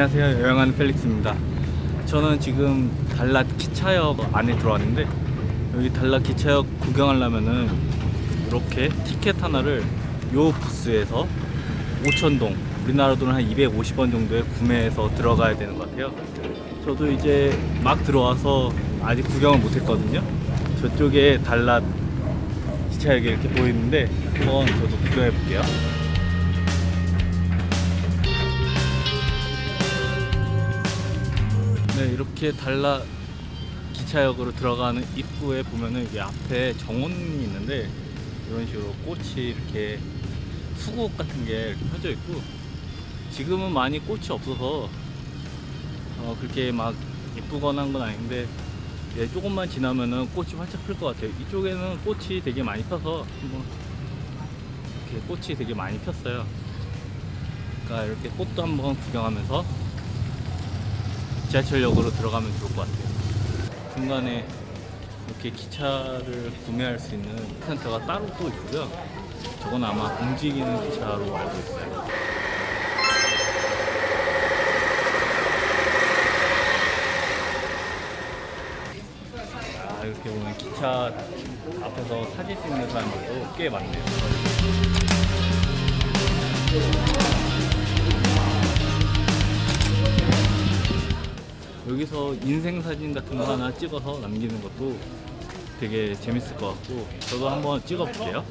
안녕하세요. 여행하는 펠릭스입니다. 저는 지금 달랏 기차역 안에 들어왔는데 여기 달랏 기차역 구경하려면은 이렇게 티켓 하나를 요 부스에서 5,000동 우리나라 돈은 한 250원 정도에 구매해서 들어가야 되는 것 같아요. 저도 이제 막 들어와서 아직 구경을 못 했거든요. 저쪽에 달랏 기차역이 이렇게 보이는데 한번 저도 구경해 볼게요 네, 이렇게 달라 기차역으로 들어가는 입구에 보면은 여기 앞에 정원이 있는데 이런 식으로 꽃이 이렇게 수국 같은 게 펴져 있고 지금은 많이 꽃이 없어서 어, 그렇게 막 예쁘거나 한 건 아닌데 이제 조금만 지나면은 꽃이 활짝 필 것 같아요. 이쪽에는 꽃이 되게 많이 펴서 한번 이렇게 꽃이 되게 많이 폈어요. 그러니까 이렇게 꽃도 한번 구경하면서 지하철역으로 들어가면 좋을 것 같아요. 중간에 이렇게 기차를 구매할 수 있는 센터가 따로 또 있고요. 저건 아마 움직이는 기차로 알고 있어요. 아, 이렇게 보면 기차 앞에서 사진 찍는 사람들도 꽤 많네요. 여기서 인생 사진 같은 거 하나 찍어서 남기는 것도 되게 재밌을 것 같고 저도 한번 찍어 볼게요.